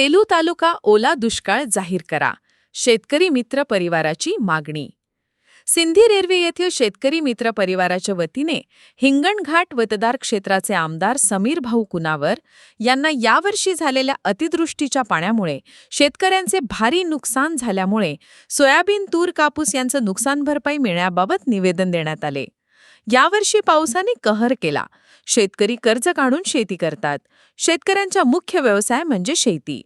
सेलू तालुका ओला दुष्काळ जाहीर करा. शेतकरी मित्र परिवाराची मागणी. सिंधी रेल्वे येथील शेतकरी मित्र परिवाराच्या वतीने हिंगणघाट मतदार क्षेत्राचे आमदार समीर भाऊ कुनावर यांना यावर्षी झालेल्या अतिदृष्टीच्या पाण्यामुळे शेतकऱ्यांचे भारी नुकसान झाल्यामुळे सोयाबीन तूर कापूस यांचं नुकसान भरपाई मिळण्याबाबत निवेदन देण्यात आले. यावर्षी पावसाने कहर केला. शेतकरी कर्ज काढून शेती करतात. शेतकऱ्यांचा मुख्य व्यवसाय म्हणजे शेती.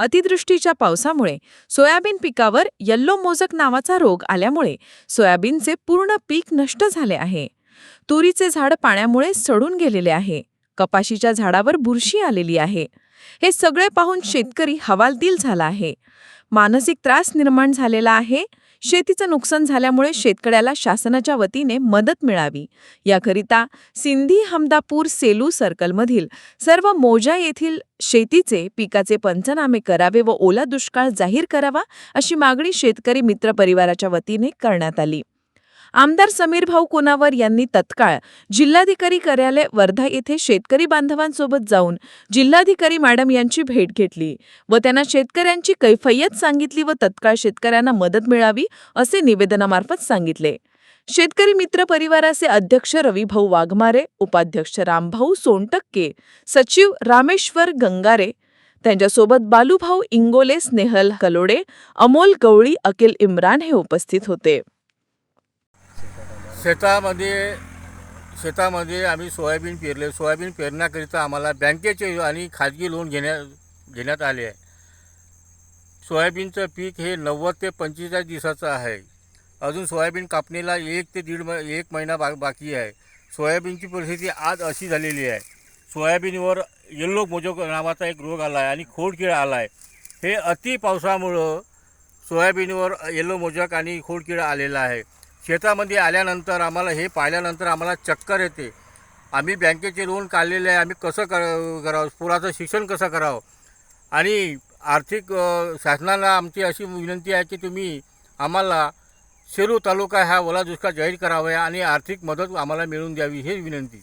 अतिवृष्टीच्या पावसामुळे सोयाबीन पिकावर यल्लो मोजक नावाचा रोग आल्यामुळे सोयाबीनचे पूर्ण पीक नष्ट झाले आहे. तुरीचे झाड पाण्यामुळे सडून गेलेले आहे. कपाशीच्या झाडावर बुरशी आलेली आहे. हे सगळे पाहून शेतकरी हवालदिल झाला आहे. मानसिक त्रास निर्माण झालेला आहे. शेतीचं नुकसान झाल्यामुळे शेतकऱ्याला शासनाच्या वतीने मदत मिळावी. याकरिता सिंधी हमदापूर सेलू सर्कलमधील सर्व मोजा येथील शेतीचे पिकाचे पंचनामे करावे व ओला दुष्काळ जाहीर करावा अशी मागणी शेतकरी मित्र परिवाराच्या वतीने करण्यात आली. आमदार समीर भाऊ कुनावर यांनी तत्काळ जिल्हाधिकारी कार्यालय वर्धा येथे शेतकरी बांधवांसोबत जाऊन जिल्हाधिकारी मॅडम यांची भेट घेतली व त्यांना शेतकऱ्यांची कैफय्यत सांगितली व तत्काळ शेतकऱ्यांना मदत मिळावी असे निवेदनामार्फत सांगितले. शेतकरी मित्र परिवाराचे अध्यक्ष रविभाऊ वाघमारे उपाध्यक्ष रामभाऊ सोनटक्के सचिव रामेश्वर गंगारे त्यांच्यासोबत बालूभाऊ इंगोले स्नेहल कलोडे अमोल गवळी अकिल इम्रान हे उपस्थित होते. शेतामध्ये शेतामध्ये आम्ही सोयाबीन पेरले. सोयाबीन पेरण्याकरिता आम्हाला बँकेचे आणि खाजगी लोन घेण्या घेण्यात आले आहे. सोयाबीनचं पीक हे नव्वद ते पंचेचाळीस दिवसाचं आहे. अजून सोयाबीन कापणीला एक ते दीड म एक महिना बा बाकी आहे. सोयाबीनची परिस्थिती आज अशी झालेली आहे. सोयाबीनवर येल्लो मोजक नावाचा एक रोग आला आहे आणि खोडकिड आला आहे हे अति पावसामुळं सोयाबीनवर येल्लो मोजक आणि खोडकिड आलेला आहे. शेतामध्ये आल्यानंतर आम्हाला हे पाहिल्यानंतर आम्हाला चक्कर येते. आम्ही बँकेचे लोन काढलेले आहे आम्ही कसं कर करावं? पुराचं शिक्षण कसं करावं? आणि आर्थिक शासनाला आमची अशी विनंती आहे की तुम्ही आम्हाला सेलू तालुका हा ओला दुष्काळ जाहीर करावा आणि आर्थिक मदत आम्हाला मिळवून द्यावी ही विनंती.